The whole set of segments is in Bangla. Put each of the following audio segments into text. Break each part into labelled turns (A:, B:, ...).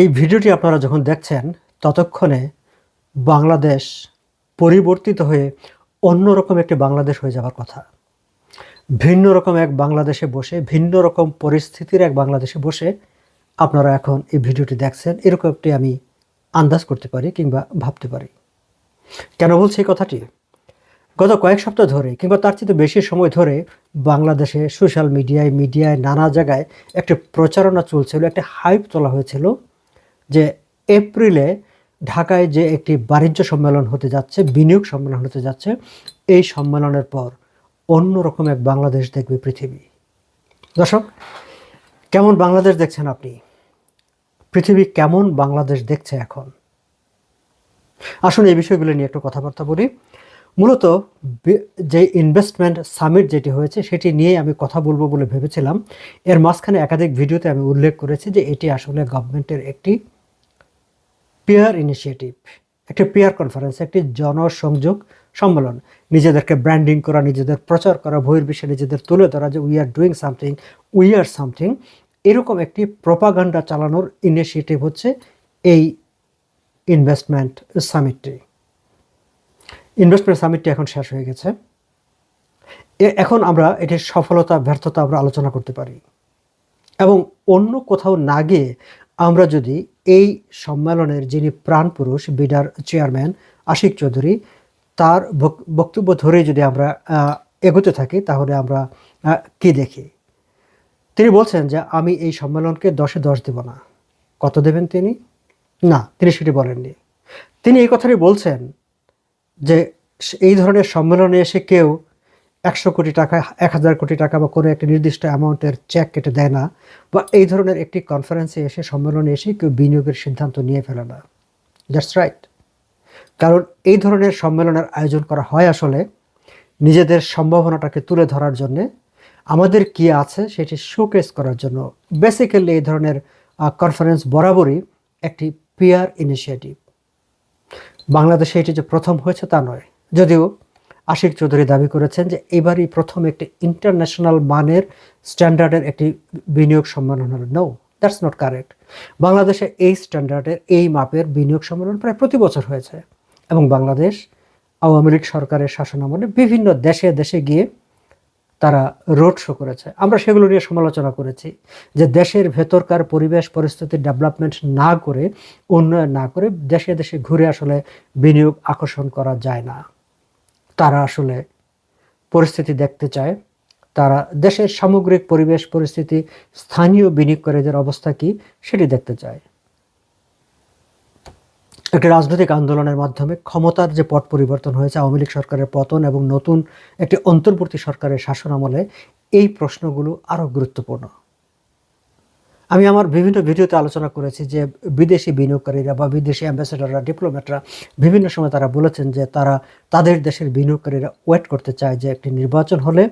A: এই ভিডিওটি আপনারা যখন দেখছেন, ততক্ষণে বাংলাদেশ পরিবর্তিত হয়ে অন্যরকম একটি বাংলাদেশ হয়ে যাওয়ার কথা। ভিন্ন রকম এক বাংলাদেশে বসে, ভিন্ন রকম পরিস্থিতির এক বাংলাদেশে বসে আপনারা এখন এই ভিডিওটি দেখছেন। এরকম একটি আমি আন্দাজ করতে পারি কিংবা ভাবতে পারি। কেন বলছি এই কথাটি? গত কয়েক সপ্তাহ ধরে কিংবা তার চেয়ে বেশি সময় ধরে বাংলাদেশে সোশ্যাল মিডিয়ায় মিডিয়ায় নানা জায়গায় একটি প্রচারণা চলছিল, একটা হাইপ তোলা হয়েছিল যে এপ্রিলে ঢাকায় যে একটি বাণিজ্য সম্মেলন হতে যাচ্ছে, বিনিয়োগ সম্মেলন হতে যাচ্ছে, এই সম্মেলনের পর অন্যরকম এক বাংলাদেশ দেখবে পৃথিবী। দর্শক, কেমন বাংলাদেশ দেখছেন আপনি? পৃথিবী কেমন বাংলাদেশ দেখছে এখন? আসুন এই বিষয়গুলো নিয়ে একটু কথাবার্তা বলি। মূলত যে ইনভেস্টমেন্ট সামিট যেটি হয়েছে, সেটি নিয়ে আমি কথা বলব বলে ভেবেছিলাম। এর মাঝখানে একাধিক ভিডিওতে আমি উল্লেখ করেছি যে এটি আসলে গভর্নমেন্টের একটি পিয়ার ইনিশিয়েটিভ একটি পিয়ার কনফারেন্স একটি জনসংযোগ সম্মেলন। নিজেদেরকে ব্র্যান্ডিং করা, নিজেদের প্রচার করা, বহির্বিশ্বে নিজেদের তুলে ধরা যে we are doing something we are something এরকম একটি প্রপাগান্ডা চালানোর ইনিশিয়েটিভ হচ্ছে এই ইনভেস্টমেন্ট সামিটটি ইনভেস্টমেন্ট সামিটটি এখন শেষ হয়ে গেছে। এখন আমরা এটির সফলতা, ব্যর্থতা আমরা আলোচনা করতে পারি। এবং অন্য কোথাও না গিয়ে আমরা যদি এই সম্মেলনের যিনি প্রাণপুরুষ বিডার চেয়ারম্যান আশিক চৌধুরী, তার বক্তব্য ধরে যদি আমরা এগোতে থাকি, তাহলে আমরা কি দেখি? তিনি বলছেন যে, আমি এই সম্মেলনকে দশে দশ দেব না। কত দেবেন তিনি? না, তিনি সেটি বলেননি। তিনি এই কথাটি বলছেন যে এই ধরনের সম্মেলনে এসে কেউ একশো কোটি টাকা, এক হাজার কোটি টাকা বা কোনো একটা নির্দিষ্ট অ্যামাউন্টের চেক কেটে দেয় না বা এই ধরনের একটি কনফারেন্সে এসে সম্মেলনে এসে কেউ বিনিয়োগের সিদ্ধান্ত নিয়ে ফেলে না। দ্যাটস রাইট কারণ এই ধরনের সম্মেলনের আয়োজন করা হয় আসলে নিজেদের সম্ভাবনাটাকে তুলে ধরার জন্যে, আমাদের কি আছে সেটি শোকেস করার জন্য। বেসিক্যালি এই ধরনের কনফারেন্স বরাবরই একটি পিয়ার ইনিশিয়েটিভ বাংলাদেশে এটি যে প্রথম হয়েছে তা নয়। যদিও আশিক চৌধুরী দাবি করেছেন যে এবারই প্রথম একটি ইন্টারন্যাশনাল মানের স্ট্যান্ডার্ডের একটি বিনিয়োগ সম্মেলন হলো। নো দ্যাটস নট কারেক্ট বাংলাদেশে এই স্ট্যান্ডার্ডের, এই মাপের বিনিয়োগ সম্মেলন প্রায় প্রতি বছর হয়েছে এবং বাংলাদেশ আওয়ামী লীগ সরকারের শাসনামলে বিভিন্ন দেশে দেশে গিয়ে তারা রোড শো করেছে। আমরা সেগুলো নিয়ে সমালোচনা করেছি যে দেশের ভেতরকার পরিবেশ, পরিস্থিতি ডেভেলপমেন্ট না করে, উন্নয়ন না করে দেশে দেশে ঘুরে আসলে বিনিয়োগ আকর্ষণ করা যায় না। তারা আসলে পরিস্থিতি দেখতে চায়। তারা দেশের সামগ্রিক পরিবেশ পরিস্থিতি, স্থানীয় বিনিয়োগকারীদের অবস্থা কি সেটি দেখতে চায়। একটি রাজনৈতিক আন্দোলনের মাধ্যমে ক্ষমতার যে পট পরিবর্তন হয়েছে, আওয়ামী লীগ সরকারের পতন এবং নতুন একটি অন্তর্বর্তী সরকারের শাসন আমলে এই প্রশ্নগুলো আরও গুরুত্বপূর্ণ। আমি আমার বিভিন্ন ভিডিওতে আলোচনা করেছি যে বিদেশি বিনিয়োগকারীরা বা বিদেশি অ্যাম্বাসেডাররা ডিপ্লোম্যাটরা বিভিন্ন সময় তারা বলেছেন যে তারা তাদের দেশের বিনিয়োগকারীরা ওয়েট করতে চায় যে একটি নির্বাচন হলে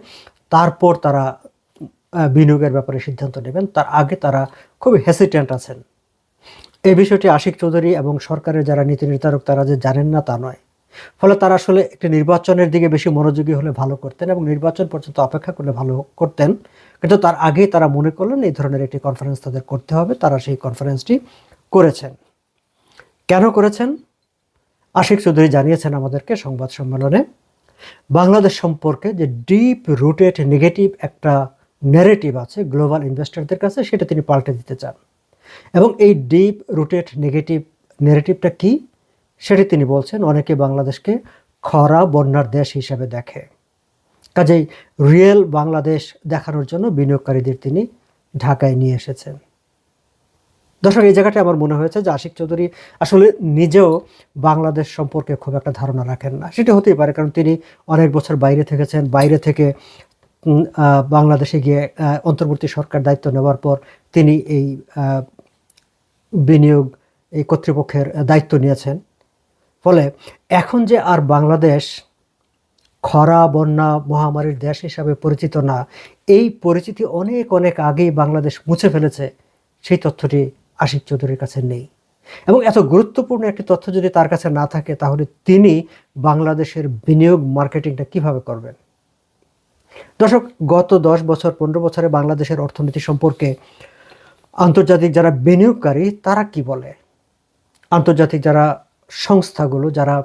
A: তারপর তারা বিনিয়োগের ব্যাপারে সিদ্ধান্ত নেবেন। তার আগে তারা খুবই হেসিটেন্ট আছেন। এই বিষয়টি আশিক চৌধুরী এবং সরকারের যারা নীতি নির্ধারক তারা যে জানেন না তা নয়। ফলে তারা আসলে একটি নির্বাচনের দিকে বেশি মনোযোগী হলে ভালো করতেন এবং নির্বাচন পর্যন্ত অপেক্ষা করলে ভালো করতেন। কিন্তু তার আগেই তারা মনে করলেন এই ধরনের একটি কনফারেন্স তাদের করতে হবে, তারা সেই কনফারেন্সটি করেছেন। কেন করেছেন? আশিক চৌধুরী জানিয়েছেন আমাদেরকে সংবাদ সম্মেলনে, বাংলাদেশ সম্পর্কে যে ডিপ রুটেড নেগেটিভ একটা ন্যারেটিভ আছে গ্লোবাল ইনভেস্টরদের কাছে, সেটা তিনি পাল্টে দিতে চান। এবং এই ডিপ রুটেড নেগেটিভ ন্যারেটিভটা কি? সেটি তিনি বলছেন, অনেকে বাংলাদেশকে খরা বন্যার দেশ হিসাবে দেখে। কাজেই রিয়েল বাংলাদেশ দেখানোর জন্য বিনিয়োগকারীদের তিনি ঢাকায় নিয়ে এসেছেন। দর্শক, এই জায়গাটা আমার মনে হয়েছে যে আশিক চৌধুরী আসলে নিজেও বাংলাদেশ সম্পর্কে খুব একটা ধারণা রাখেন না। সেটা হতেই পারে, কারণ তিনি অনেক বছর বাইরে থেকেছেন। বাইরে থেকে বাংলাদেশে গিয়ে অন্তর্বর্তী সরকার দায়িত্ব নেওয়ার পর তিনি এই বিনিয়োগ, এই কর্তৃপক্ষের দায়িত্ব নিয়েছেন। ফলে এখন যে আর বাংলাদেশ খরা, বন্যা, মহামারীর দেশ হিসাবে পরিচিত না, এই পরিচিতি অনেক অনেক আগেই বাংলাদেশ মুছে ফেলেছে, সেই তথ্যটি আশিক চৌধুরীর কাছে নেই। এবং এত গুরুত্বপূর্ণ একটি তথ্য যদি তার কাছে না থাকে, তাহলে তিনি বাংলাদেশের বিনিয়োগ মার্কেটিংটা কীভাবে করবেন? দর্শক, গত দশ বছর, পনেরো বছরে বাংলাদেশের অর্থনীতি সম্পর্কে আন্তর্জাতিক যারা বিনিয়োগকারী, তারা কি বলে? আন্তর্জাতিক যারা সংস্থাগুলো যারা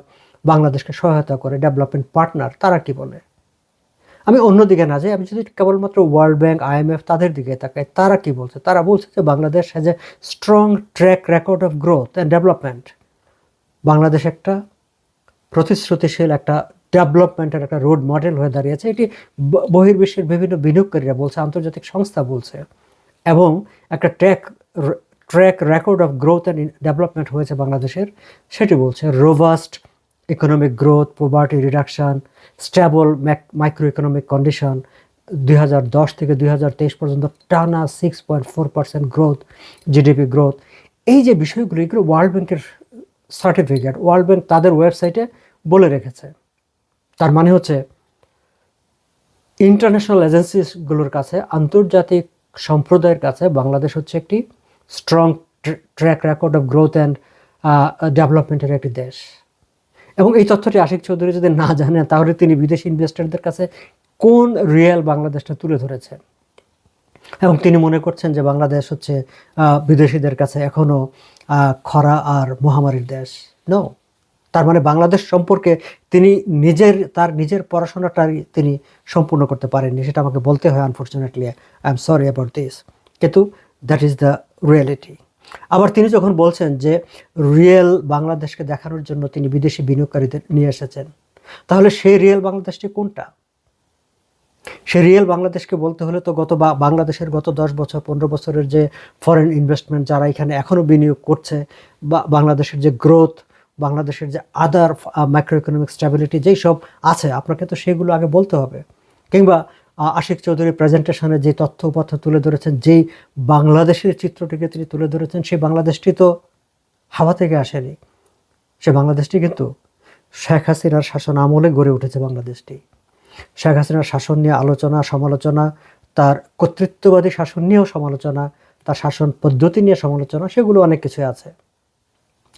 A: বাংলাদেশকে সহায়তা করে ডেভেলপমেন্ট পার্টনার তারা কি বলে? আমি অন্যদিকে না যাই, আমি যদি কেবলমাত্র ওয়ার্ল্ড ব্যাংক আইএমএফ তাদের দিকে তাকাই, তারা কি বলছে? তারা বলছে যে Bangladesh has a strong track record of growth and development Bangladesh একটা প্রতিশ্রুতিশীল, একটা ডেভেলপমেন্টের একটা রোড মডেল হয়ে দাঁড়িয়েছে এটি বহির্বিশ্বের বিভিন্ন বিনিয়োগকারীরা বলছে, আন্তর্জাতিক সংস্থা বলছে। এবং একটা track track record of growth and development হয়েছে বাংলাদেশের। সেটি বলছে robust economic growth poverty reduction stable micro economic condition দুই হাজার দশ থেকে দুই হাজার তেইশ পর্যন্ত টানা six point four percent growth GDP growth এই যে বিষয়গুলো, এগুলো ওয়ার্ল্ড ব্যাংকের সার্টিফিকেট ওয়ার্ল্ড ব্যাংক তাদের ওয়েবসাইটে বলে রেখেছে। তার মানে হচ্ছে ইন্টারন্যাশনাল এজেন্সিসগুলোর কাছে, আন্তর্জাতিক সম্প্রদায়ের কাছে বাংলাদেশ হচ্ছে একটি strong track record of growth and ডেভেলপমেন্টের একটি দেশ। এবং এই তথ্যটি আশিক চৌধুরী যদি না জানেন, তাহলে তিনি বিদেশি ইনভেস্টরদের কাছে কোন রিয়েল বাংলাদেশটা তুলে ধরেছেন? এবং তিনি মনে করছেন যে বাংলাদেশ হচ্ছে বিদেশিদের কাছে এখনও খরা আর মহামারীর দেশ। নো তার মানে বাংলাদেশ সম্পর্কে তিনি নিজের, তার নিজের পড়াশোনাটাই তিনি সম্পূর্ণ করতে পারেননি। সেটা আমাকে বলতে হয় unfortunately I am sorry about this কিন্তু দ্যাট ইজ দ্য রিয়েলিটি আবার তিনি যখন বলছেন যে রিয়েল বাংলাদেশকে দেখানোর জন্য তিনি বিদেশি বিনিয়োগকারীদের নিয়ে এসেছেন, তাহলে সেই রিয়েল বাংলাদেশটি কোনটা? সে রিয়েল বাংলাদেশকে বলতে হলে তো গত বাংলাদেশের গত দশ বছর, পনেরো বছরের যে ফরেন ইনভেস্টমেন্ট যারা এখানে এখনও বিনিয়োগ করছে, বা বাংলাদেশের যে গ্রোথ বাংলাদেশের যে আদার মাইক্রো ইকোনমিক স্ট্যাবিলিটি যেই সব আছে, আপনাকে তো সেগুলো আগে বলতে হবে। কিংবা আশিক চৌধুরী প্রেজেন্টেশনে যে তথ্য উপাত্য তুলে ধরেছেন, যেই বাংলাদেশের চিত্রটিকে তিনি তুলে ধরেছেন, সেই বাংলাদেশটি তো হাওয়া থেকে আসেনি। সে বাংলাদেশটি কিন্তু শেখ হাসিনার শাসন আমলে গড়ে উঠেছে বাংলাদেশটি। শেখ হাসিনার শাসন নিয়ে আলোচনা, সমালোচনা, তার কর্তৃত্ববাদী শাসন নিয়েও সমালোচনা, তার শাসন পদ্ধতি নিয়ে সমালোচনা, সেগুলো অনেক কিছু আছে।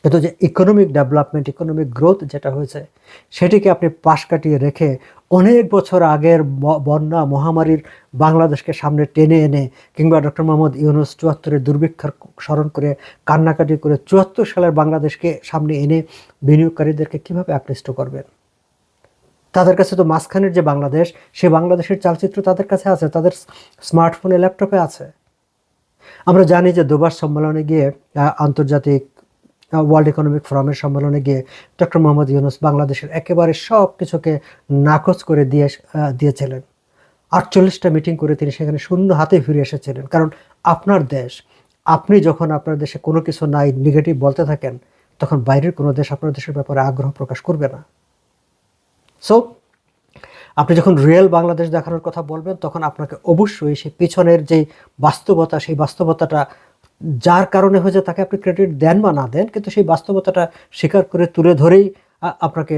A: কিন্তু যে ইকোনমিক ডেভেলপমেন্ট ইকোনমিক গ্রোথ যেটা হয়েছে, সেটিকে আপনি পাশ কাটিয়ে রেখে অনেক বছর আগের বন্যা মহামারীর বাংলাদেশকে সামনে টেনে এনে কিংবা ডক্টর মোহাম্মদ ইউনুস চুয়াত্তরের দুর্ভিক্ষার স্মরণ করে, কান্নাকাটি করে চুয়াত্তর সালের বাংলাদেশকে সামনে এনে বিনিয়োগকারীদেরকে কীভাবে আকৃষ্ট করবেন? তাদের কাছে তো মাঝখানের যে বাংলাদেশ, সে বাংলাদেশের চালচিত্র তাদের কাছে আছে, তাদের স্মার্টফোনে, ল্যাপটপে আছে। আমরা জানি যে দুবার সম্মেলনে গিয়ে আন্তর্জাতিক ওয়ার্ল্ড ইকোনমিক ফোরামের সম্মেলনে গিয়ে ডক্টর মোহাম্মদ ইউনুস বাংলাদেশের একেবারে সব কিছুকে নাকচ করে দিয়ে দিয়েছিলেন। আটচল্লিশটা মিটিং করে তিনি সেখানে শূন্য হাতে ফিরে এসেছিলেন। কারণ আপনার দেশ, আপনি যখন আপনার দেশে কোনো কিছু নাই নেগেটিভ বলতে থাকেন, তখন বাইরের কোনো দেশ আপনার দেশের ব্যাপারে আগ্রহ প্রকাশ করবে না। সো আপনি যখন রিয়েল বাংলাদেশ দেখানোর কথা বলবেন, তখন আপনাকে অবশ্যই সেই পিছনের যে বাস্তবতা, সেই বাস্তবতাটা যার কারণে হয়েছে তাকে আপনি ক্রেডিট দেন বা না দেন, কিন্তু সেই বাস্তবতাটা স্বীকার করে তুলে ধরেই আপনাকে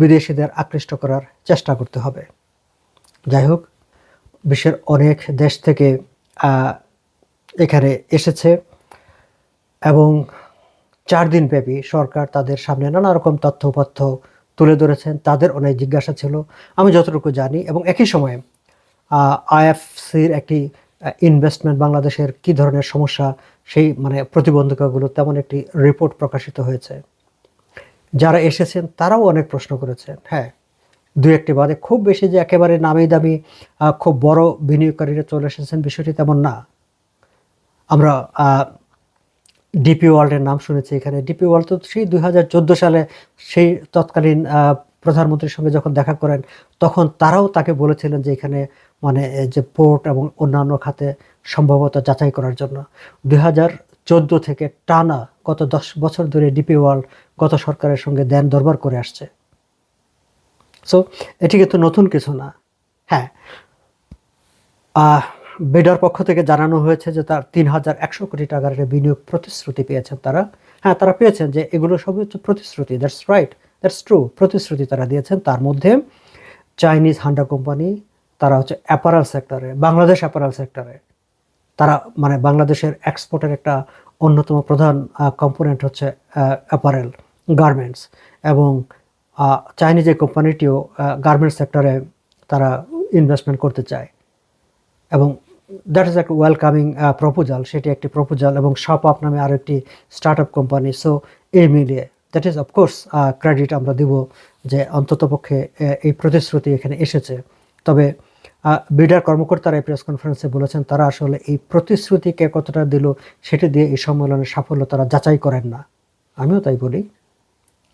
A: বিদেশিদের আকৃষ্ট করার চেষ্টা করতে হবে। যাই হোক, বিশ্বের অনেক দেশ থেকে এখানে এসেছে এবং চার দিন ব্যাপী সরকার তাদের সামনে নানা রকম তথ্য উপাত্য তুলে ধরেছেন। তাদের অনেক জিজ্ঞাসা ছিল। আমি যতটুকু জানি এবং একই সময়ে আইএফসির একটি ইনভেস্টমেন্ট বাংলাদেশের কি ধরনের সমস্যা, সেই মানে প্রতিবন্ধকগুলো তেমন একটি রিপোর্ট প্রকাশিত হয়েছে। যারা এসেছেন তারাও অনেক প্রশ্ন করেছেন হ্যাঁ। দুই একটি বাদে, খুব বেশি যে একেবারে নামি দামি খুব বড় বিনিয়োগকারীরা চলে এসেছেন বিষয়টি তেমন না। আমরা ডিপি ওয়ার্ল্ডের নাম শুনেছি এখানে। ডিপি ওয়ার্ল্ড তো সেই দুই হাজার চোদ্দ সালে সেই তৎকালীন প্রধানমন্ত্রীর সঙ্গে যখন দেখা করেন, তখন তারাও তাকে বলেছিলেন যে এখানে মানে যে পোর্ট এবং অন্যান্য খাতে সম্ভবত যাচাই করার জন্য। দুই চোদ্দ থেকে টানা গত দশ বছর ধরে ডিপি ওয়ার্ল্ড গত সরকারের সঙ্গে দেন দরবার করে আসছে। সো এটি কিন্তু নতুন কিছু না। হ্যাঁ। বেডার পক্ষ থেকে জানানো হয়েছে যে তার তিন হাজার একশো কোটি টাকার বিনিয়োগ প্রতিশ্রুতি পেয়েছেন তারা। হ্যাঁ তারা পেয়েছেন যে এগুলো সবই হচ্ছে প্রতিশ্রুতি দ্যাটস রাইট দ্যাটস ট্রু প্রতিশ্রুতি তারা দিয়েছেন। তার মধ্যে চাইনিজ হান্ডা কোম্পানি তারা হচ্ছে অ্যাপারাল সেক্টরে বাংলাদেশ অ্যাপারাল সেক্টরে তারা মানে বাংলাদেশের এক্সপোর্টের একটা অন্যতম প্রধান কম্পোনেন্ট হচ্ছে অ্যাপারেল গার্মেন্টস এবং চাইনিজ এই কোম্পানিটিও গার্মেন্টস সেক্টরে তারা ইনভেস্টমেন্ট করতে চায়। এবং দ্যাট ইজ একটা ওয়েলকামিং প্রপোজাল সেটি একটি প্রপোজাল এবং শপ আপ নামে আরও একটি স্টার্ট আপ কোম্পানি সো এই মিলিয়ে। দ্যাট ইজ অফকোর্স ক্রেডিট আমরা দিব যে অন্ততপক্ষে এই প্রতিশ্রুতি এখানে এসেছে। তবে বিডার কর্মকর্তারা এই প্রেস কনফারেন্সে বলেছেন, তারা আসলে এই প্রতিশ্রুতিকে কতটা দিল, সেটি দিয়ে এই সম্মেলনের সাফল্য তারা যাচাই করেন না। আমিও তাই বলি।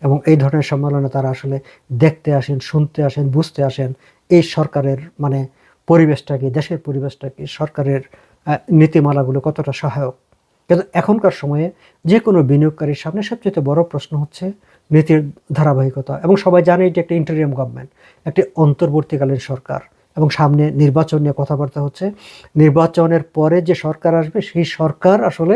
A: এবং এই ধরনের সম্মেলনে তারা আসলে দেখতে আসেন, শুনতে আসেন, বুঝতে আসেন, এই সরকারের মানে পরিবেশটা কি দেশের পরিবেশটা কি সরকারের নীতিমালাগুলো কতটা সহায়ক। কিন্তু এখনকার সময়ে যে কোনো বিনিয়োগকারীর সামনে সবচেয়ে বড় প্রশ্ন হচ্ছে নীতির ধারাবাহিকতা। এবং সবাই জানে এটি একটা ইন্টারিয়াম গভর্নমেন্ট একটি অন্তর্বর্তীকালীন সরকার। এবং সামনে নির্বাচন নিয়ে কথাবার্তা হচ্ছে। নির্বাচনের পরে যে সরকার আসবে, সেই সরকার আসলে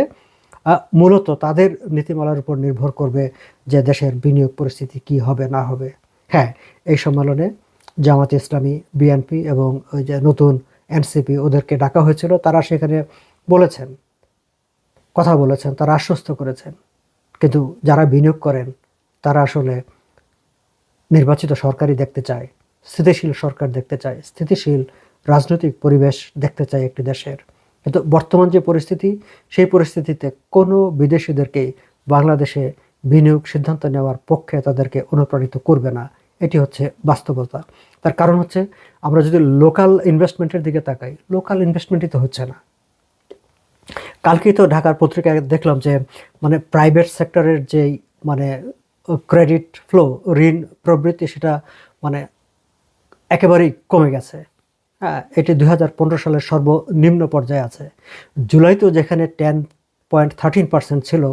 A: মূলত তাদের নীতিমালার উপর নির্ভর করবে যে দেশের বিনিয়োগ পরিস্থিতি কি হবে, না হবে। হ্যাঁ এই সম্মেলনে জামাত ইসলামী, বিএনপি এবং ওই যে নতুন এনসিপি ওদেরকে ডাকা হয়েছিল। তারা সেখানে বলেছেন কথা বলেছেন, তারা আশ্বস্ত করেছেন। কিন্তু যারা বিনিয়োগ করেন, তারা আসলে নির্বাচিত সরকারই দেখতে চায়, স্থিতিশীল সরকার দেখতে চায়, স্থিতিশীল রাজনৈতিক পরিবেশ দেখতে চায় একটি দেশের। কিন্তু বর্তমান যে পরিস্থিতি, সেই পরিস্থিতিতে কোনো বিদেশিদেরকেই বাংলাদেশে বিনিয়োগ সিদ্ধান্ত নেওয়ার পক্ষে তাদেরকে অনুপ্রাণিত করবে না। এটি হচ্ছে বাস্তবতা। তার কারণ হচ্ছে, আমরা যদি লোকাল ইনভেস্টমেন্টের দিকে তাকাই লোকাল ইনভেস্টমেন্টই তো হচ্ছে না। কালকেই তো ঢাকার পত্রিকায় দেখলাম যে মানে প্রাইভেট সেক্টরের যেই মানে ক্রেডিট ফ্লো ঋণ প্রবৃত্তি সেটা মানে একেবারেই কমে গেছে। হ্যাঁ এটি দু হাজার পনেরো সালের সর্বনিম্ন পর্যায়ে আছে। জুলাইতেও যেখানে টেন পয়েন্ট থার্টিন পার্সেন্ট ছিল,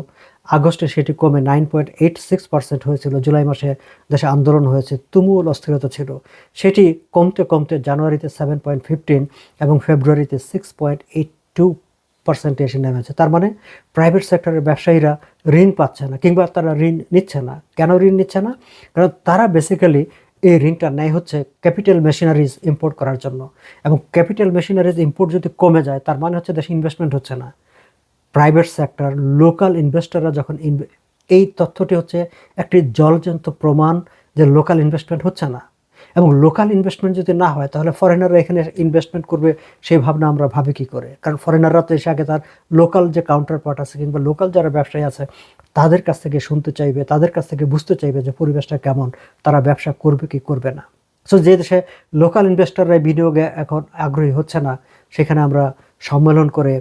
A: আগস্টে সেটি কমে nine point eight six percent হয়েছিল। জুলাই মাসে দেশে আন্দোলন হয়েছে, তুমুল অস্থিরতা ছিল। সেটি কমতে কমতে জানুয়ারিতে সেভেন পয়েন্ট ফিফটিন এবং ফেব্রুয়ারিতে সিক্স পয়েন্ট এইট টু পার্সেন্টে এসে নেমেছে তার মানে প্রাইভেট সেক্টরের ব্যবসায়ীরা ঋণ পাচ্ছে না কিংবা তারা ঋণ নিচ্ছে না। কেন ঋণ নিচ্ছে না? কারণ তারা বেসিক্যালি এই ঋণটা নেয় হচ্ছে ক্যাপিটাল মেশিনারিজ ইম্পোর্ট করার জন্য। এবং ক্যাপিটাল মেশিনারিজ ইম্পোর্ট যদি কমে যায়, তার মানে হচ্ছে দেশে ইনভেস্টমেন্ট হচ্ছে না। প্রাইভেট সেক্টর লোকাল ইনভেস্টররা যখন এই তথ্যটি হচ্ছে একটি জলজন্ত প্রমাণ যে লোকাল ইনভেস্টমেন্ট হচ্ছে না। এবং লোকাল ইনভেস্টমেন্ট যদি না হয়, তাহলে ফরেনাররা এখানে ইনভেস্টমেন্ট করবে, সেই ভাবনা আমরা ভাবি কী করে? কারণ ফরেনাররা তো এসে আগে তার লোকাল যে কাউন্টার পার্ট আছে কিংবা লোকাল যারা ব্যবসায়ী আছে, তাদের কাছ থেকে শুনতে চাইবে, তাদের কাছ থেকে বুঝতে চাইবে যে পরিবেশটা কেমন, তারা ব্যবসা করবে কি করবে না। সো যে দেশে লোকাল ইনভেস্টররা বিনিয়োগে এখন আগ্রহী হচ্ছে না, সেখানে আমরা সম্মেলন করে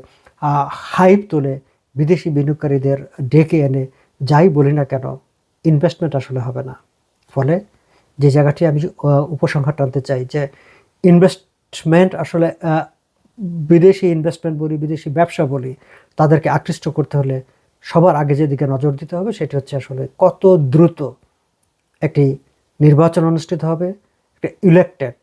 A: হাইপ তুলে বিদেশি বিনিয়োগকারীদের ডেকে এনে, যাই বলি না কেন ইনভেস্টমেন্ট আসলে হবে না। ফলে যে জায়গাটি আমি উপসংহার টানতে চাই যে ইনভেস্টমেন্ট আসলে বিদেশি ইনভেস্টমেন্ট বলি, বিদেশি ব্যবসা বলি, তাদেরকে আকৃষ্ট করতে হলে সবার আগে যেদিকে নজর দিতে হবে সেটি হচ্ছে আসলে কত দ্রুত একটি নির্বাচন অনুষ্ঠিত হবে, একটা ইলেকটেড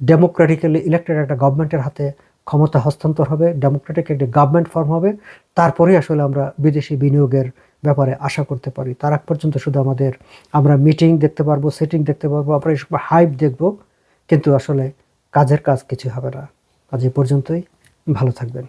A: ডেমোক্রেটিক্যালি ইলেক্টেড একটা গভর্নমেন্টের হাতে ক্ষমতা হস্তান্তর হবে ডেমোক্রেটিক একটি গভর্নমেন্ট ফর্ম হবে, তারপরেই আসলে আমরা বিদেশি বিনিয়োগের ব্যাপারে আশা করতে পারি। তার আগ পর্যন্ত শুধু আমাদের, আমরা মিটিং দেখতে পারব সেটিং দেখতে পারব, আমরা এসব হাইপ দেখব, কিন্তু আসলে কাজের কাজ কিছু হবে না। আজ এ পর্যন্তই, ভালো থাকবেন।